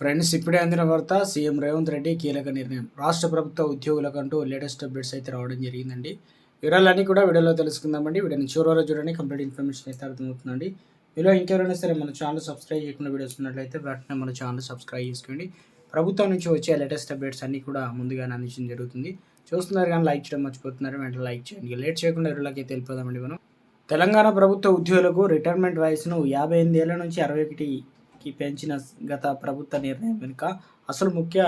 Friends ఇప్పుడే అందిన వార్త సీఎం రేవంత్ రెడ్డి కీలక నిర్ణయం. రాష్ట్ర ప్రభుత్వ ఉద్యోగులకంటూ లేటెస్ట్ అప్డేట్స్ అయితే రావడం జరిగిందండి. వివరాలన్నీ కూడా వీడియోలో తెలుసుకుందామండి. వీడియోని చివరి చూడండి. కంప్లీట్ ఇన్ఫర్మేషన్ అయితే అర్థమవుతుందండి. మీలో ఇంకెవరైనా సరే మన ఛానల్ సబ్స్క్రైబ్ చేయకుండా వీడియోస్ ఉన్నట్లయితే వెంటనే మన ఛానల్ సబ్స్క్రైబ్ చేసుకోండి. ప్రభుత్వం నుంచి వచ్చే లేటెస్ట్ అప్డేట్స్ అన్నీ కూడా ముందుగానే అందించడం జరుగుతుంది. చూస్తున్నారు కానీ లైక్ చేయడం మర్చిపోతున్నారు. వెంటనే లైక్ చేయండి. లేట్ చేయకుండా వీడియోలోకి తెలిపోదామండి మనం. తెలంగాణ ప్రభుత్వ ఉద్యోగులకు రిటైర్మెంట్ వయసును యాభై ఎనిమిది ఏళ్ళ నుంచి అరవై ఒకటి కి పెంచిన గత ప్రభుత్వ నిర్ణయం వెనుక అసలు ముఖ్య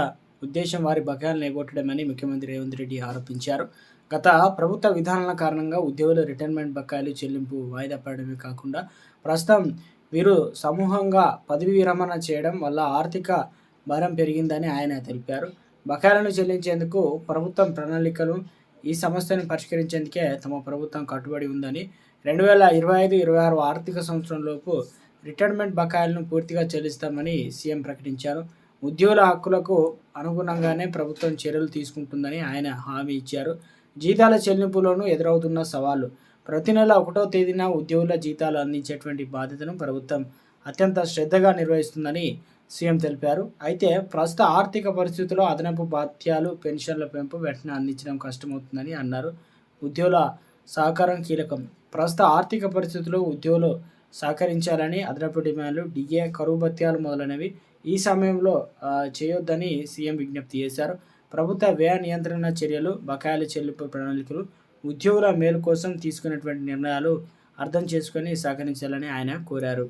ఉద్దేశం వారి బకాయిలను ఎగొట్టడమని ముఖ్యమంత్రి రేవంత్ రెడ్డి ఆరోపించారు. గత ప్రభుత్వ విధానాల కారణంగా ఉద్యోగుల రిటైర్మెంట్ బకాయిలు చెల్లింపు వాయిదా పడడమే కాకుండా ప్రస్తుతం వీరు సమూహంగా పదవి విరమణ చేయడం వల్ల ఆర్థిక భారం పెరిగిందని ఆయన తెలిపారు. బకాయిలను చెల్లించేందుకు ప్రభుత్వం ప్రణాళికలు ఈ సమస్యను పరిష్కరించేందుకే తమ ప్రభుత్వం కట్టుబడి ఉందని రెండు వేల ఇరవై ఐదు ఇరవై ఆరు ఆర్థిక సంవత్సరంలోపు రిటైర్మెంట్ బకాయిలను పూర్తిగా చెల్లిస్తామని సీఎం ప్రకటించారు. ఉద్యోగుల హక్కులకు అనుగుణంగానే ప్రభుత్వం చర్యలు తీసుకుంటుందని ఆయన హామీ ఇచ్చారు. జీతాల చెల్లింపులోనూ ఎదురవుతున్న సవాళ్ళు. ప్రతి నెల ఒకటో తేదీన ఉద్యోగుల జీతాలు అందించేటువంటి బాధ్యతను ప్రభుత్వం అత్యంత శ్రద్ధగా నిర్వహిస్తుందని సీఎం తెలిపారు. అయితే ప్రస్తుత ఆర్థిక పరిస్థితుల్లో అదనపు బాధ్యాలు పెన్షన్ల పెంపు వెంటనే అందించడం కష్టమవుతుందని అన్నారు. ఉద్యోగుల సహకారం కీలకం. ప్రస్తుత ఆర్థిక పరిస్థితుల్లో ఉద్యోగులు సహకరించాలని అదనపు డిమాండ్లు డిఏ కరువు భత్యాలు మొదలైనవి ఈ సమయంలో చేయొద్దని సీఎం విజ్ఞప్తి చేశారు. ప్రభుత్వ వ్యయ నియంత్రణ చర్యలు బకాయిల చెల్లింపు ప్రణాళికలు ఉద్యోగుల మేలు కోసం తీసుకున్నటువంటి నిర్ణయాలు అర్థం చేసుకొని సహకరించాలని ఆయన కోరారు.